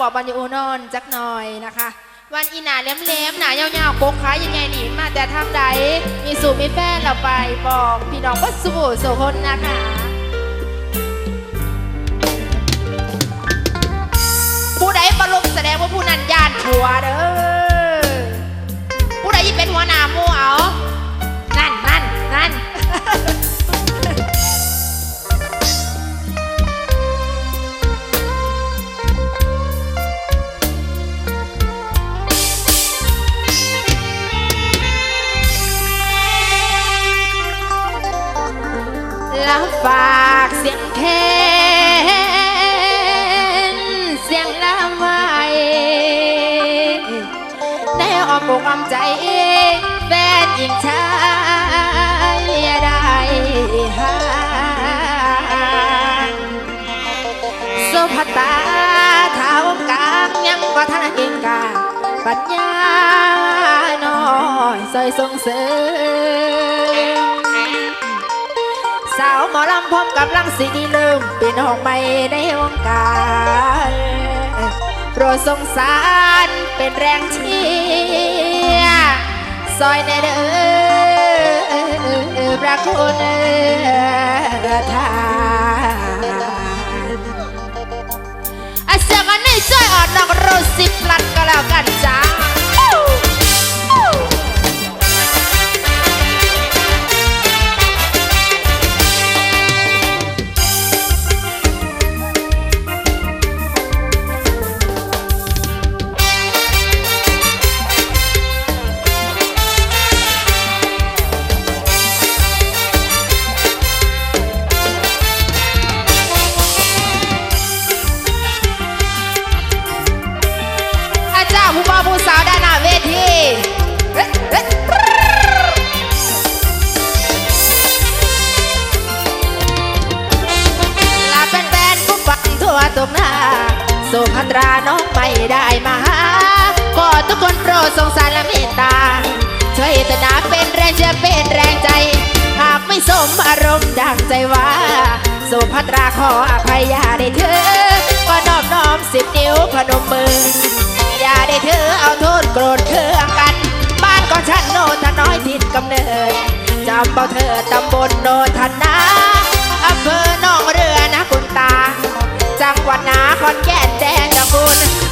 บอกบันยูนอนจักหน่อยนะคะ วันอีหนาเล้มๆหนายาวๆโกกขายยังไงหนีมาแต่ทาใดมีสู่มีแฟนเราไปบอกพี่น้องว่าสู่โสคนนะคะผู้ใดบรรลุแสดงว่าผู้นั้นญาติผัวเด้อผู้ใดที่เป็นหัวหน้ามู่เอา อ้อมใจแฟนหญิงชายได้หาสุภตาเท้ากลางยังบ่ทันเก่งกาปัญญาน้อยซอยส่งเสริมสาวหมอลำพร้อมกำลังสิดีลืมเป็นห้องใหม่ในวงการโปรดสงสาร เป็นแรงเชียร์ซอยในเด้อพระคุณทานอาเสียงอันนี้ช่วยออดนอกโรสิบลัดก็แล้วกัน สงสารและเมตตา ช่วยตนาเป็นแรงเชื่อเป็นแรงใจ หากไม่สมอารมณ์ดังใจว่าสุภัตราขออภัยอย่าได้เธอก็น้อมน้อมสิบนิ้วพนมมือ อย่าได้เธอเอาโทษโกรธเคืองกัน บ้านของฉันโนทน้อยทิศกำเนิดจำเบาเธอตำบลโนทนาอำเภอหนองเรือนะคุณตา จังหวัดนาคอนแก่นแดนตะกุล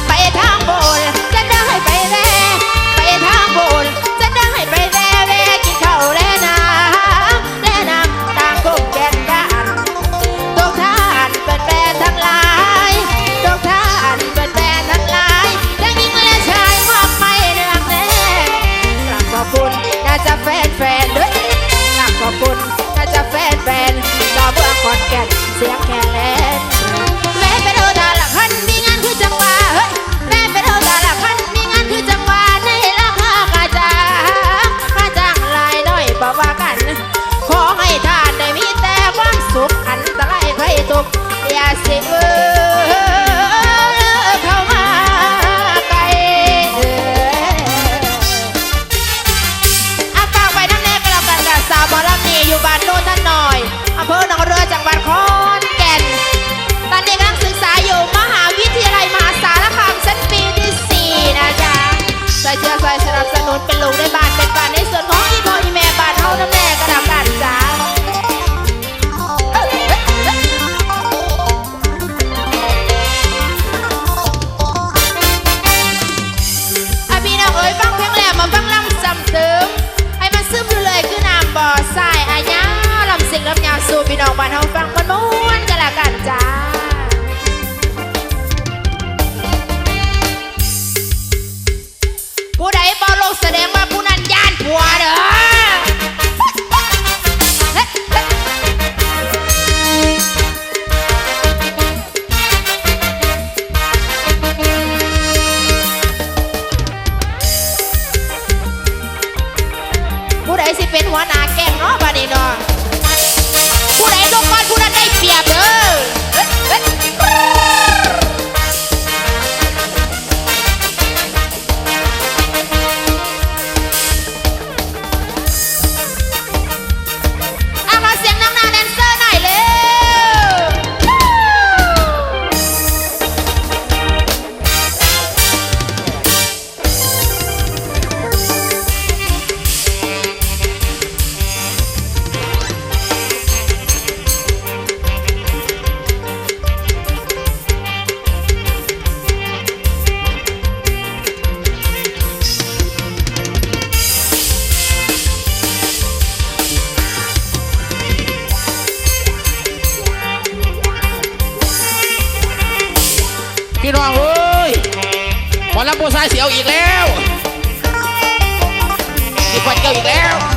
ไปายเสียวอีกแล้วสิควันเกี่ยวอีกแล้ว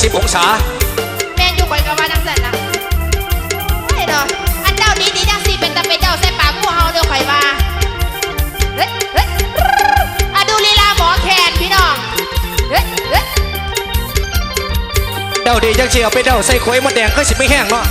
60 องศา แม่นอยู่คอยก็ว่านังสันนะเฮ้ยเอาอันเจ้าดีดีจังสิเป็นตะเป็นเจ้าใส่ปากกูเฮาเด้อคอยว่าเฮ้ยเฮ้ยอะดูลีลาหมอแคนพี่น้องเฮ้ยเฮ้ยเด้าดีจังเฉียวเปเด้าใส่ขวยมดแดงก็สิไม่แห้งเนาะ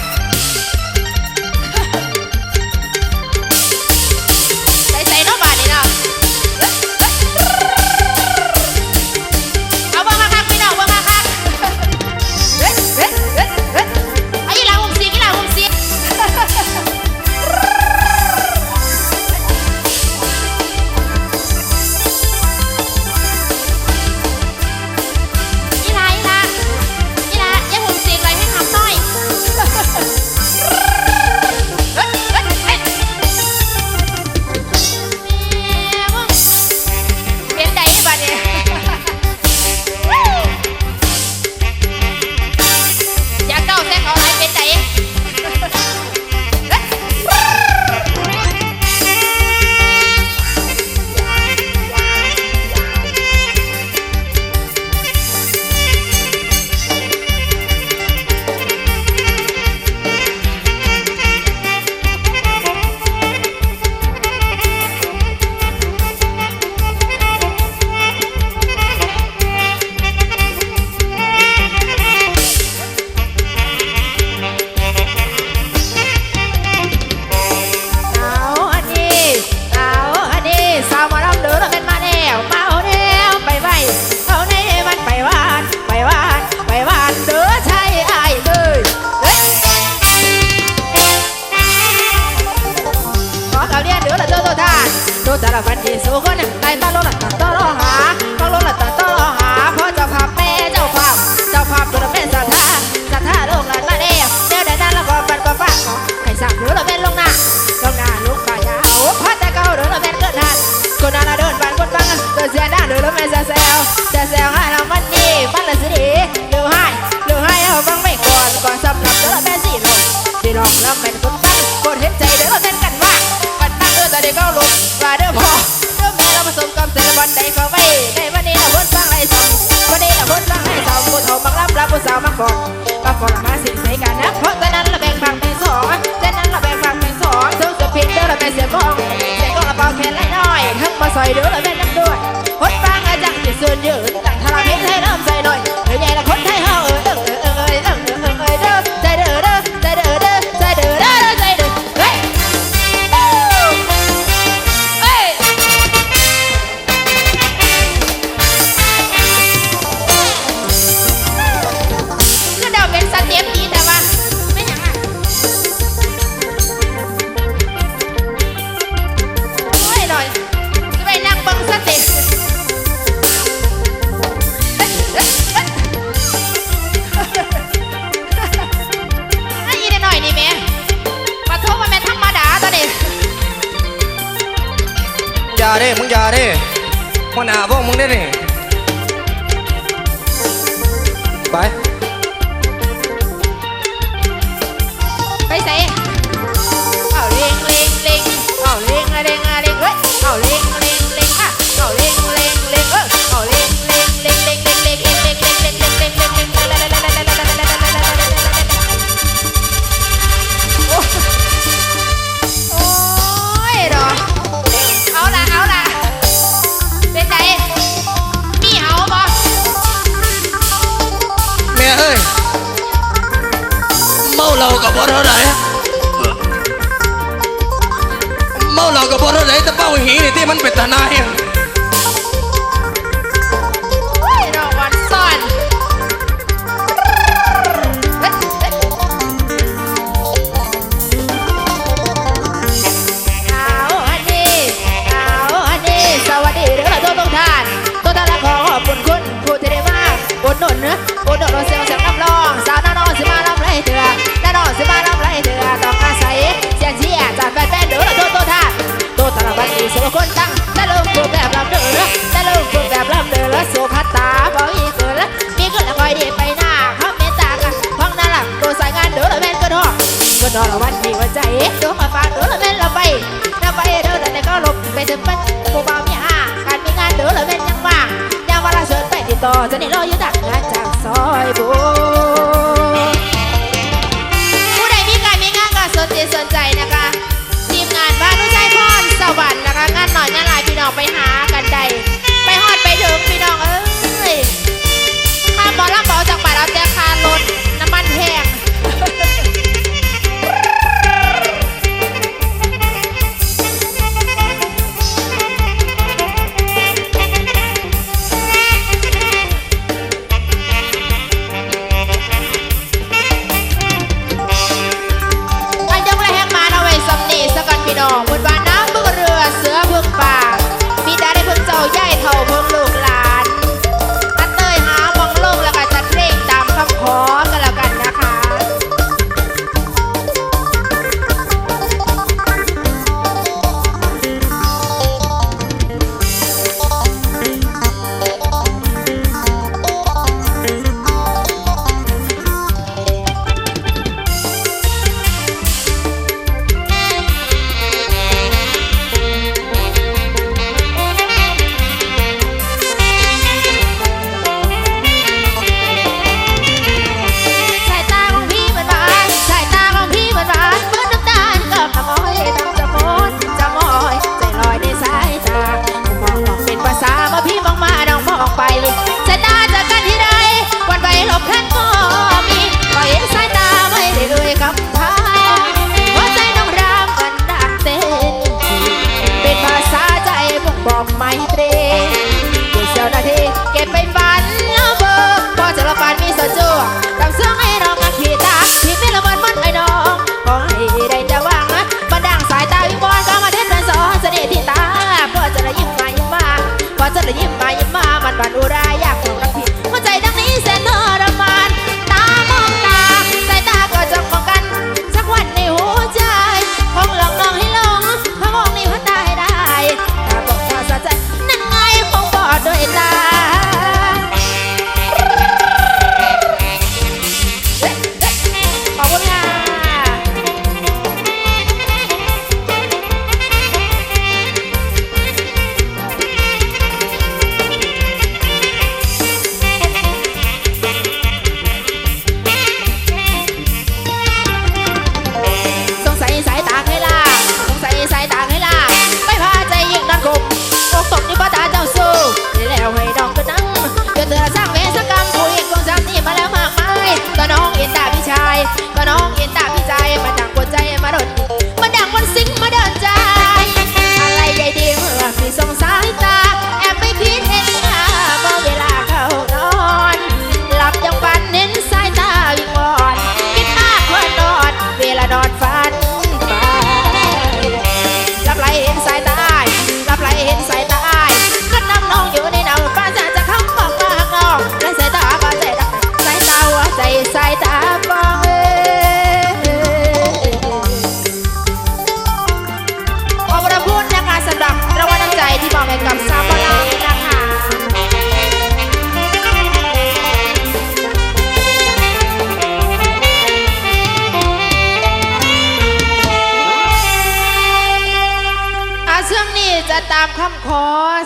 ดิหันอาบวกมึงได้ดิไป ไปใส่ บ่รู้ไหนตะเป้าหีนี่ที่มันเป็นตาหน้าเอง นอนวันที่วัวใจตัวมาฟ้าตัวเล่นเราไปเราไปเดินแต่ก็หลบไปถึงปันกูบ่าวมีหาการมีงานเดินเราเล่นยังว่างยามเวลาชวนไปติดต่อจะนี่เราอยู่ดักงานจากซอยบัว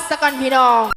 สกก่นพี่น้อง